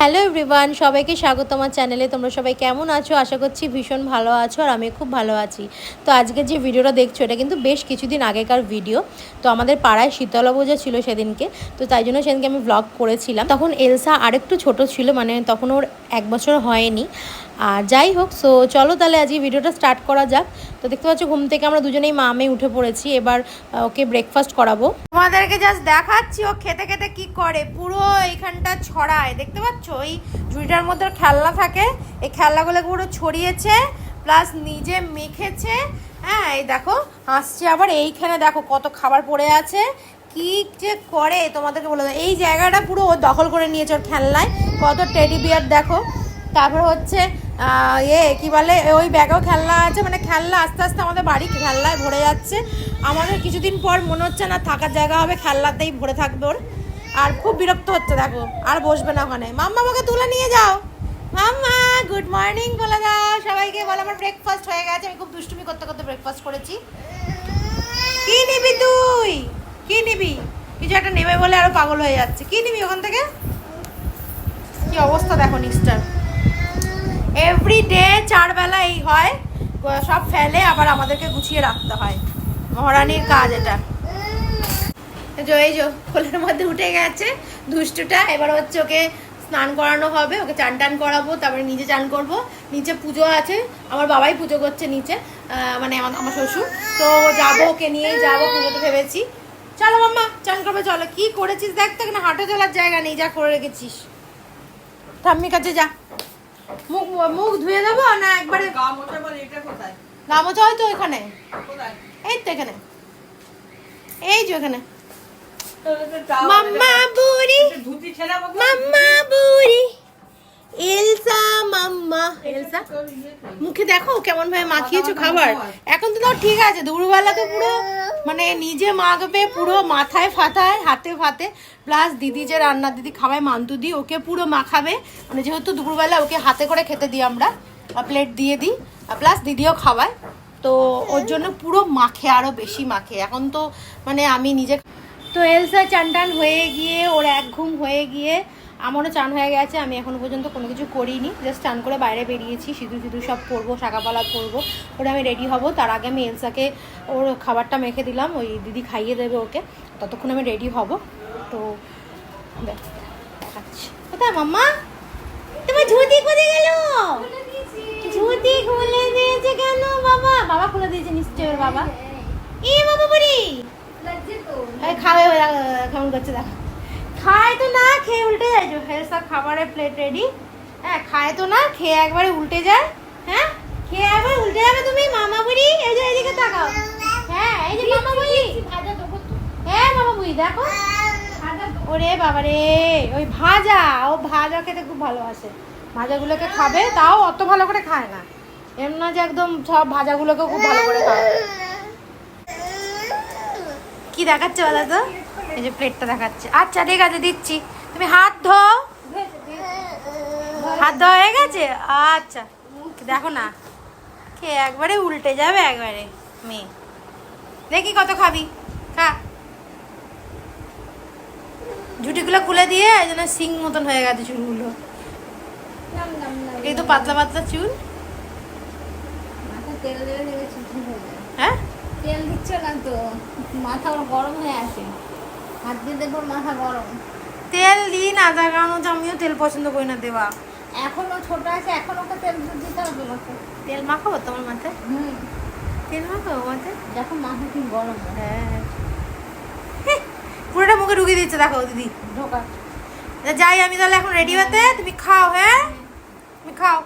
Hello everyone সবাইকে স্বাগত আমার চ্যানেলে তোমরা সবাই কেমন আছো? আশা করছি ভীষণ ভালো আছো আর আমি খুব ভালো আছি। তো আজকে যে ভিডিওটা দেখছ, এটা কিন্তু বেশ কিছুদিন আগেকার ভিডিও। তো আমাদের পাড়ায় শীতলা ছিল সেদিনকে। তো তাই জন্য সেদিনকে আমি ব্লগ করেছিলাম। তখন এলসা আরেকটু ছোট ছিল মানে তখন ওর এক বছর হয়নি। আর যাই হোক সো চলো তাহলে আজকে ভিডিওটা স্টার্ট করা যাক। তো দেখতে পাচ্ছ, ঘুম থেকে আমরা দুজনেই মা মেয়ে উঠে পড়েছি। এবার ওকে ব্রেকফাস্ট করাবো। তোমাদেরকে জাস্ট দেখাচ্ছি, ও খেতে খেতে কি করে? পুরো এইখানটা ছড়ায়। দেখতে পাচ্ছ? ওই ঝুড়িটার মধ্যে খেলনা থাকে। এই খেলনাগুলো পুরো ছড়িয়েছে প্লাস নিজে মেখেছে। হ্যাঁ এই দেখো হাসছে আবার এইখানে দেখো কত খাবার পড়ে আছে। কি যে করে? তোমাদেরকে বলে এই জায়গাটা পুরো ও দখল করে নিয়েছে ওর খেলনায়। কত টেডি বিয়ার দেখো। তারপর হচ্ছে এ, কি বলে, ওই ব্যাগেও খেলনা আছে মানে খেলনা আস্তে আস্তে আমাদের বাড়ি খেলনায় ভরে যাচ্ছে। আমাদের কিছুদিন পর মনে হচ্ছে না থাকার জায়গা হবে, খেলনাতেই ভরে থাকবে ওর। আর খুব বিরক্ত হচ্ছে, দেখো, আর বসবে না ওখানে। মাম্মা, আমাকে তুলে নিয়ে যাও। মাম্মা গুড মর্নিং বলে দাও। সবাইকে বলে, আমার ব্রেকফাস্ট হয়ে গেছে। আমি খুব দুষ্টুমি করতে করতে ব্রেকফাস্ট করেছি। কি নিবি তুই? কি নিবি? কিছু একটা নেবে বলে আরও পাগল হয়ে যাচ্ছে। কি নিবি ওখান থেকে? কি অবস্থা দেখো নিস্টার এভরি ডে চার বেলা এই হয়, সব ফেলে আবার আমাদেরকে গুছিয়ে রাখতে হয়। মহারানীর কাজ এটা। এই যে কোলের মধ্যে উঠে গেছে দুষ্টুটা। এবার হচ্ছে ওকে স্নান করানো হবে, ওকে চান টান করাবো, তারপরে নিজে চান করব। নিচে পুজো আছে, আমার বাবাই পুজো করছে নিচে মানে আমার শ্বশুর। তো যাব ওকে নিয়েই যাব পুজোতে ভেবেছি। চলো মাম্মা, চান করবে, চলো। কি করেছিস দেখ তো, এখানে হাঁটা চলার জায়গা নেই, যা করে রেখেছিস। ঠাম্মির কাছে যা। মুখ মুখ ধুয়ে দেবো না একবারে গামোচা হয়তো এখানে। এই তো এখানে। এই যে এখানে। মাম্মা বুড়ি। মাম্মা বুড়ি। Elsa mamma. এলসা? মুখে দেখো কেমন ভাবে মাখিয়েছো খাবার। এখন তো তাও ঠিক আছে দুপুরবেলা তো পুরো মানে নিজে মাখবে পুরো মাথায় ফাথায় হাতে ফাতে। প্লাস দিদি যে রান্না দিদি খাওয়ায় মান্তু দি ওকে পুরো মাখাবে। মানে যেহেতু দুপুরবেলা ওকে হাতে করে খেতে দিই আমরা প্লেট দিয়ে দিই প্লাস দিদিও খাওয়ায়। তো ওর জন্য পুরো মাখে আরও বেশি মাখে। এখন তো মানে আমি নিজে তো এলসা চান হয়ে গিয়ে ওর এক ঘুম হয়ে গিয়ে আমারও চান হয়ে গেছে আমি এখনও পর্যন্ত কোনো কিছু করিনি জাস্ট চান করে বাইরে বেরিয়েছি সিঁদুর সিঁদুর সব পরবো শাকাপালা পরবো ওটা আমি রেডি হব। তার আগে আমি এলসাকে ওর খাবারটা মেখে দিলাম ওই দিদি খাইয়ে দেবে ওকে ততক্ষণ আমি রেডি হব। তো দেখাচ্ছি। কোথায় মাম্মা? তোমার ঝুঁটি কোথায় গেল? ঝুঁটি খুলে দিয়েছে কেন বাবা? বাবা খুলে দিয়েছে নিশ্চয় ওর বাবা। এ বাবা বুড়ি! খাবে কেমন করছে দেখো। খায় তো না, খেয়ে উল্টে যায়। হেলসা খাবারের প্লেট রেডি হ্যাঁ খায় তো না, খেয়ে একবারে উল্টে যায়। হ্যাঁ খেয়ে একবার উল্টে যাবে তুমি মামা বুড়ি এই যে এদিকে তাকাও। হ্যাঁ এই যে মামা বুড়ি হ্যাঁ মামা বুড়ি দেখো। ওরে বাবা রে ওই ভাজা। ও ভাজা খেতে খুব ভালোবাসে। ভাজাগুলোকে খাবে, তাও অত ভালো করে খায় না। এমন যে একদম সব ভাজাগুলোকে খুব ভালো করে খায় কি দেখাচ্ছে বলো তো? এই যে প্লেটটা দেখাচ্ছে। আচ্ছা ঠিক আছে দিচ্ছি। তুমি হাত ধো হাত ধোয়া হয়ে গেছে? আচ্ছা দেখো না। কে একবারে উল্টে যাবে একবারে? মেয়ে। দেখি কত খাবি। খা। ঝুটিগুলো খুলে দিয়ে এই জন্য সিং মতন হয়ে গেছে চুলগুলো। এই তো পাতলা পাতলা চুল। হয়ে তেল দিচ্ছ না তো? মাথা গরম হয়ে আসে। হাত দিয়ে দেখো মাথা গরম। তেল দিই না তার কারণ হচ্ছে আমিও তেল পছন্দ করি না দেওয়া। এখনও ছোট আছে এখন ওকে তেল দিতে হবে তেল মাখাবো তোমার মাথায়? হুম। তেল মাখাবো মাথায়? দেখো মাথা কি গরম। হয়। হ্যাঁ পুরোটা মুখে ঢুকিয়ে দিচ্ছে দেখো দিদি। ঢোকা। যাই আমি তাহলে এখন রেডি হতে তুমি খাও হ্যাঁ। তুমি খাও।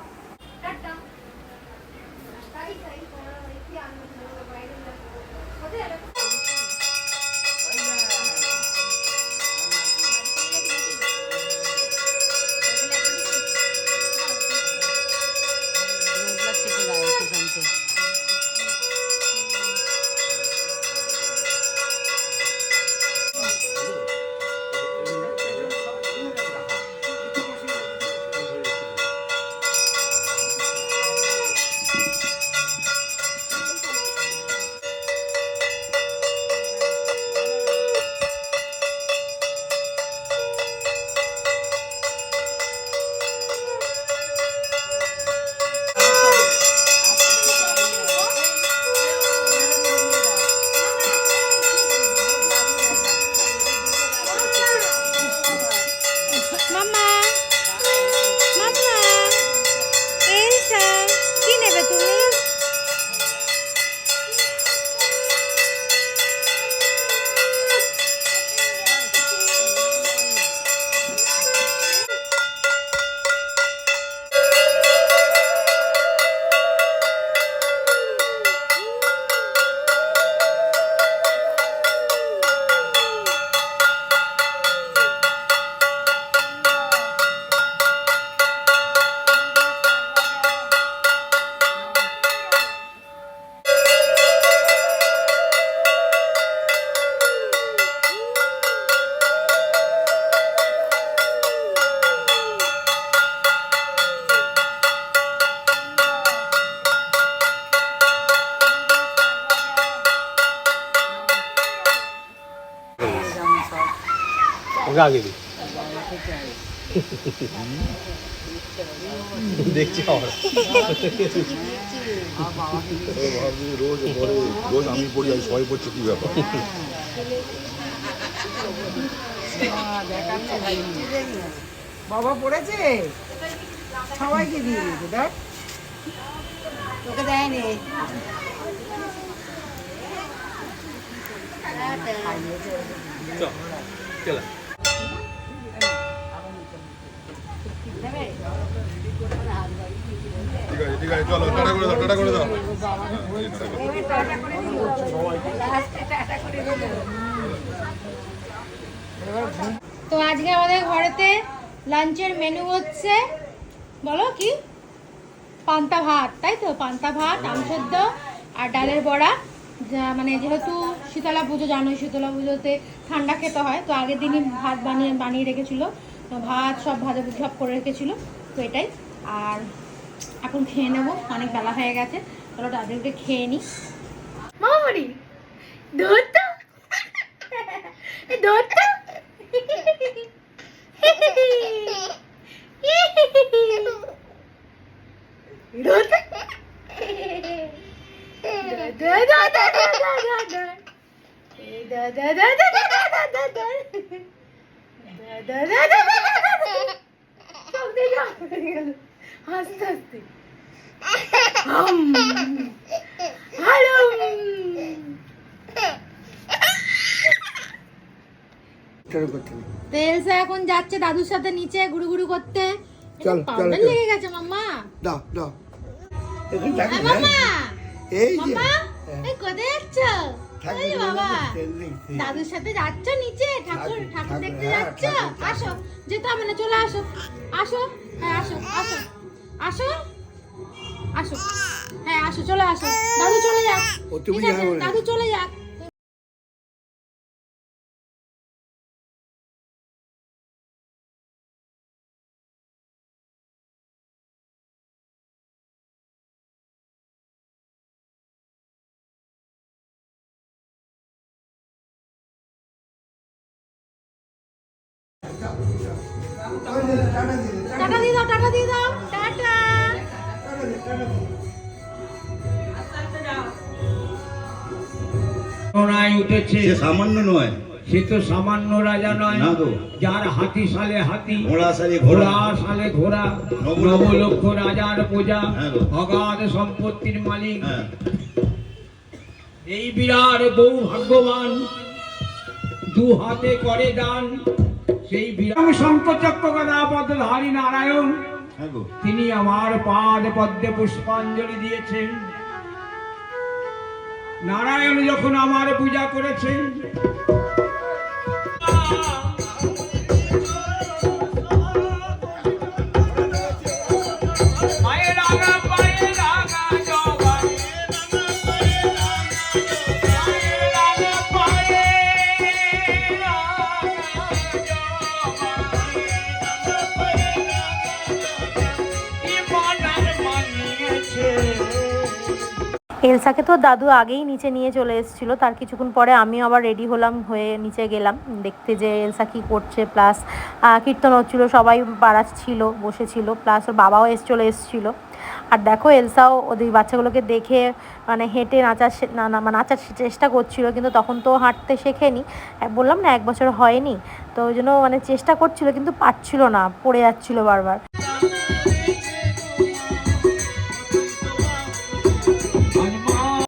ওকে আগে দিই। দেখছি আমরা রোজ রোজ আমি পড়ি আমি সবাই পড়ছে কি ব্যাপার বাবা পড়েছে? সবাইকে দিয়ে দিয়েছে দেখ। তোকে দেয়নি। চলো তো আজকে আমাদের ঘরেতে লাঞ্চের মেনু হচ্ছে, বলো কি? পান্তা ভাত, তাই তো? পান্তা ভাত, আম সেদ্ধ আর ডালের বড়া। যা মানে যেহেতু শীতলা পুজো, জানোই শীতলা পুজোতে ঠান্ডা খেতে হয়, তো আগের দিনই ভাত বানিয়ে বানিয়ে রেখেছিল। ভাত সব ভাজা সব করে রেখেছিল তো এটাই আর এখন খেয়ে নেব অনেক বেলা হয়ে গেছে চলো তাদের একটু খেয়ে নিই মামারি ধরতো ধরতো আস্তে হ্যালো তেলসা এখন যাচ্ছে দাদুর সাথে নিচে গুড়ু গুড়ু করতে চল, চল। লেগে গেছে মাম্মা। দাও দাও। হ্যাঁ, মাম্মা। এই যে। এই কোথায় যাচ্ছ? দাদুর সাথে যাচ্ছ নিচে? ঠাকুর ঠাকুর, দেখতে হ্যাঁ, যাচ্ছ। আসো যেতে হবে না চলে আসো। আসো হ্যাঁ আসো আসো। আসো আসো। হ্যাঁ আসো চলে আসো। দাদু চলে যাক। ও, ঠিক আছে দাদু চলে যাক। টাটা দিয়ে দাও টাটা দিয়ে দাও টাটা। উঠেছে। সে সামান্য নয়। সে তো সামান্য রাজা নয়। যার হাতি সালে হাতি ঘোড়া সালে ঘোড়া। সালে ঘোড়া নবলক্ষ। নবলক্ষ রাজার প্রজা হ্যাঁ অগাধ সম্পত্তির মালিক। হ্যাঁ। এই বিরাট বউ ভাগ্যবান দু হাতে করে দান সেই বিরাট শঙ্কচক্র হারি নারায়ণ হ্যাঁ তিনি আমার পাদ পদ্মে পুষ্পাঞ্জলি দিয়েছেন। নারায়ণ যখন আমার পূজা করেছেন এলসাকে তো দাদু আগেই নিচে নিয়ে চলে এসেছিল, তার কিছুক্ষণ পরে আমিও আবার রেডি হলাম, হয়ে নিচে গেলাম, দেখতে যে এলসা কী করছে প্লাস কীর্তন হচ্ছিল, সবাই পাড়া ছিল, বসেছিল প্লাস ওর বাবাও এসে, চলে এসেছিল। আর দেখো এলসাও ওদের বাচ্চাগুলোকে দেখে মানে হেঁটে নাচার না মানে নাচার চেষ্টা করছিল, কিন্তু তখন তো হাঁটতে শেখেনি। বললাম না, এক বছর হয়নি, তো ওই জন্য মানে চেষ্টা করছিল, কিন্তু পারছিল না, পড়ে যাচ্ছিল বারবার।